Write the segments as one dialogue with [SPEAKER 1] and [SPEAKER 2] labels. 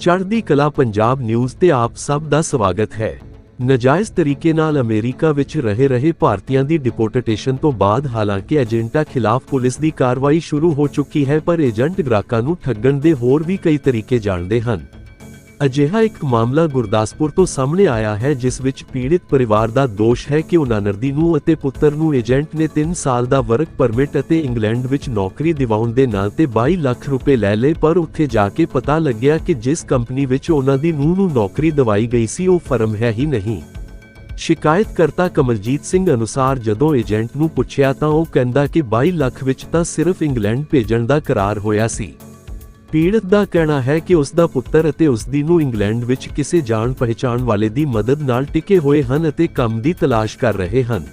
[SPEAKER 1] ਚੜ੍ਹਦੀ ਕਲਾ ਪੰਜਾਬ ਨਿਊਜ਼ ਤੇ ਆਪ ਸਭ ਦਾ ਸਵਾਗਤ ਹੈ। ਨਜਾਇਜ਼ ਤਰੀਕੇ ਨਾਲ ਅਮਰੀਕਾ ਵਿੱਚ ਰਹੇ ਰਹੇ ਭਾਰਤੀਆਂ ਦੀ ਡਿਪੋਰਟੇਸ਼ਨ ਤੋਂ ਬਾਅਦ ਹਾਲਾਂਕਿ ਏਜੰਟਾਂ ਖਿਲਾਫ ਪੁਲਿਸ ਦੀ ਕਾਰਵਾਈ ਸ਼ੁਰੂ ਹੋ ਚੁੱਕੀ ਹੈ, ਪਰ ਏਜੰਟ ਗ੍ਰਾਹਕਾਂ ਨੂੰ ਠੱਗਣ ਦੇ ਹੋਰ ਵੀ ਕਈ ਤਰੀਕੇ ਜਾਣਦੇ ਹਨ। ਅਜਿਹਾ ਇੱਕ ਮਾਮਲਾ ਗੁਰਦਾਸਪੁਰ ਤੋਂ ਸਾਹਮਣੇ ਆਇਆ ਹੈ, ਜਿਸ ਵਿੱਚ ਪੀੜਿਤ ਪਰਿਵਾਰ ਦਾ ਦੋਸ਼ ਹੈ ਕਿ ਉਹਨਾਂ ਨਰਦੀ ਨੂੰ ਅਤੇ ਪੁੱਤਰ ਨੂੰ ਏਜੰਟ ਨੇ 3 ਸਾਲ ਦਾ ਵਰਕ ਪਰਮਿਟ ਅਤੇ ਇੰਗਲੈਂਡ ਵਿੱਚ ਨੌਕਰੀ ਦਿਵਾਉਣ ਦੇ ਨਾਂ ਤੇ 22 ਲੱਖ ਰੁਪਏ ਲੈ ਲਏ, ਪਰ ਉੱਥੇ ਜਾ ਕੇ ਪਤਾ ਲੱਗਿਆ ਕਿ ਜਿਸ ਕੰਪਨੀ ਵਿੱਚ ਉਹਨਾਂ ਦੀ ਨੂੰਹ ਨੂੰ ਨੌਕਰੀ ਦਿਵਾਈ ਗਈ ਸੀ, ਉਹ ਫਰਮ ਹੈ ਹੀ ਨਹੀਂ। ਸ਼ਿਕਾਇਤਕਰਤਾ ਕਮਲਜੀਤ ਸਿੰਘ ਅਨੁਸਾਰ ਜਦੋਂ ਏਜੰਟ ਨੂੰ ਪੁੱਛਿਆ ਤਾਂ ਉਹ ਕਹਿੰਦਾ ਕਿ 22 ਲੱਖ ਵਿੱਚ ਤਾਂ ਸਿਰਫ ਇੰਗਲੈਂਡ ਭੇਜਣ ਦਾ ਕਰਾਰ ਹੋਇਆ ਸੀ। ਪੀੜਤ ਦਾ ਕਹਿਣਾ ਹੈ ਕਿ ਉਸ ਦਾ ਪੁੱਤਰ ਅਤੇ ਉਸ ਦੀ ਨੂੰ ਇੰਗਲੈਂਡ ਵਿੱਚ ਕਿਸੇ ਜਾਣ ਪਹਿਚਾਣ ਵਾਲੇ ਦੀ ਮਦਦ ਨਾਲ ਟਿਕੇ ਹੋਏ ਹਨ ਅਤੇ ਕੰਮ ਦੀ ਤਲਾਸ਼ ਕਰ ਰਹੇ ਹਨ।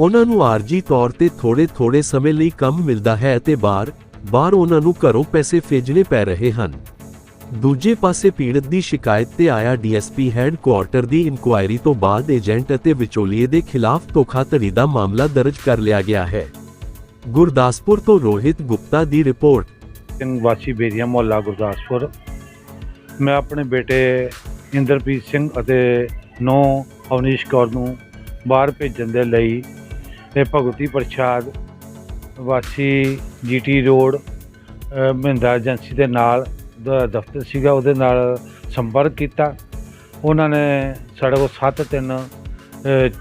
[SPEAKER 1] ਉਹਨਾਂ ਨੂੰ ਆਰਜੀ ਤੌਰ ਤੇ ਥੋੜੇ-ਥੋੜੇ ਸਮੇਂ ਲਈ ਕੰਮ ਮਿਲਦਾ ਹੈ ਅਤੇ ਬਾਹਰ ਬਾਹਰ ਉਹਨਾਂ ਨੂੰ ਘਰੋਂ ਪੈਸੇ ਭੇਜਣੇ ਪੈ ਰਹੇ ਹਨ। ਦੂਜੇ ਪਾਸੇ ਪੀੜਤ ਦੀ ਸ਼ਿਕਾਇਤ ਤੇ ਆਇਆ ਡੀਐਸਪੀ ਹੈੱਡਕੁਆਰਟਰ ਦੀ ਇਨਕੁਆਇਰੀ ਤੋਂ ਬਾਅਦ ਏਜੰਟ ਅਤੇ ਵਿਚੋਲੀਏ ਦੇ ਖਿਲਾਫ ਧੋਖਾਧੜੀ ਦਾ ਮਾਮਲਾ ਦਰਜ ਕਰ ਲਿਆ ਗਿਆ ਹੈ। ਗੁਰਦਾਸਪੁਰ ਤੋਂ ਰੋਹਿਤ ਗੁਪਤਾ ਦੀ ਰਿਪੋਰਟ।
[SPEAKER 2] ਸਿੰਘ ਵਾਸੀ ਬੇਰੀਆ ਮੁਹੱਲਾ ਗੁਰਦਾਸਪੁਰ। ਮੈਂ ਆਪਣੇ ਬੇਟੇ ਇੰਦਰਪ੍ਰੀਤ ਸਿੰਘ ਅਤੇ ਨੌ ਅਵਨੀਸ਼ ਕੌਰ ਨੂੰ ਬਾਹਰ ਭੇਜਣ ਦੇ ਲਈ ਇਹ ਭਗਵਤੀ ਪ੍ਰਸ਼ਾਦ ਵਾਸੀ ਜੀਟੀ ਰੋਡ ਮਹਿੰਦਾ ਏਜੰਸੀ ਦੇ ਨਾਲ ਦ- ਦਫ਼ਤਰ ਸੀਗਾ, ਉਹਦੇ ਨਾਲ ਸੰਪਰਕ ਕੀਤਾ। ਉਹਨਾਂ ਨੇ ਸਾਡੇ ਕੋਲ 7 3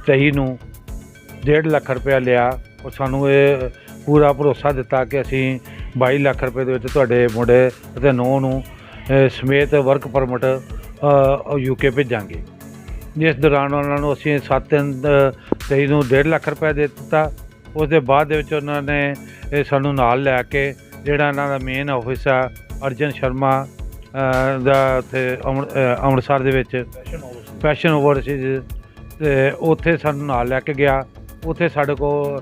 [SPEAKER 2] 23 ਨੂੰ 1.5 ਲੱਖ ਰੁਪਇਆ ਲਿਆ। ਔਰ ਸਾਨੂੰ ਇਹ ਪੂਰਾ ਭਰੋਸਾ ਦਿੱਤਾ ਕਿ ਅਸੀਂ 22 ਲੱਖ ਰੁਪਏ ਦੇ ਵਿੱਚ ਤੁਹਾਡੇ ਮੁੰਡੇ ਅਤੇ ਨੂੰਹ ਨੂੰ ਅ, ਸਮੇਤ ਵਰਕ ਪਰਮਿਟ ਯੂਕੇ ਭੇਜਾਂਗੇ। ਜਿਸ ਦੌਰਾਨ ਉਹਨਾਂ ਨੂੰ ਅਸੀਂ 7 ਦਿਨ ਤੇਈ ਨੂੰ 1.5 ਲੱਖ ਰੁਪਏ ਦੇ ਦਿੱਤਾ। ਉਸ ਦੇ ਬਾਅਦ ਦੇ ਵਿੱਚ ਉਹਨਾਂ ਨੇ ਇਹ ਸਾਨੂੰ ਨਾਲ ਲੈ ਕੇ ਜਿਹੜਾ ਇਹਨਾਂ ਦਾ ਮੇਨ ਆਫਿਸ ਆ ਅਰਜਨ ਸ਼ਰਮਾ ਅ, ਦਾ ਉੱਥੇ ਅੰਮ੍ਰਿ- ਅ, ਅੰਮ੍ਰਿਤਸਰ ਦੇ ਵਿੱਚ ਫੈਸ਼ਨ ਓਵਰਸੀਜ਼ ਤੇ ਉੱਥੇ ਸਾਨੂੰ ਨਾਲ ਲੈ ਕੇ ਗਿਆ। ਉੱਥੇ ਸਾਡੇ ਕੋਲ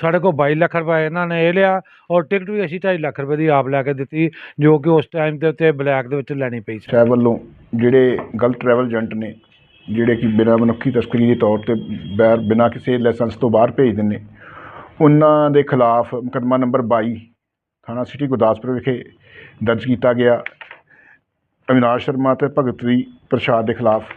[SPEAKER 2] ਸਾਡੇ ਕੋਲ 22 ਲੱਖ ਰੁਪਏ ਇਹਨਾਂ ਨੇ ਇਹ ਲਿਆ ਔਰ ਟਿਕਟ ਵੀ ਅਸੀਂ 2.5 ਲੱਖ ਰੁਪਏ ਦੀ ਆਪ ਲੈ ਕੇ ਦਿੱਤੀ, ਜੋ ਕਿ ਉਸ ਟਾਈਮ ਦੇ ਉੱਤੇ ਬਲੈਕ ਦੇ ਵਿੱਚ ਲੈਣੀ ਪਈ ਸੀ।
[SPEAKER 3] ਸਾਹਿਬ ਵੱਲੋਂ ਜਿਹੜੇ ਗਲਤ ਟਰੈਵਲ ਏਜੰਟ ਨੇ, ਜਿਹੜੇ ਕਿ ਬਿਨਾਂ ਮਨੁੱਖੀ ਤਸਕਰੀ ਦੇ ਤੌਰ ਤੇ ਬੈਰ ਬਿਨਾਂ ਕਿਸੇ ਲਾਇਸੈਂਸ ਤੋਂ ਬਾਹਰ ਭੇਜ ਦਿੰਦੇ, ਉਹਨਾਂ ਦੇ ਖਿਲਾਫ ਮੁਕੱਦਮਾ ਨੰਬਰ 22 ਥਾਣਾ ਸਿਟੀ ਗੁਰਦਾਸਪੁਰ ਵਿਖੇ ਦਰਜ ਕੀਤਾ ਗਿਆ। ਅਵਿਨਾਸ਼ ਸ਼ਰਮਾ ਤੇ ਭਗਤ ਦੀ ਪ੍ਰਸ਼ਾਦ ਦੇ ਖਿਲਾਫ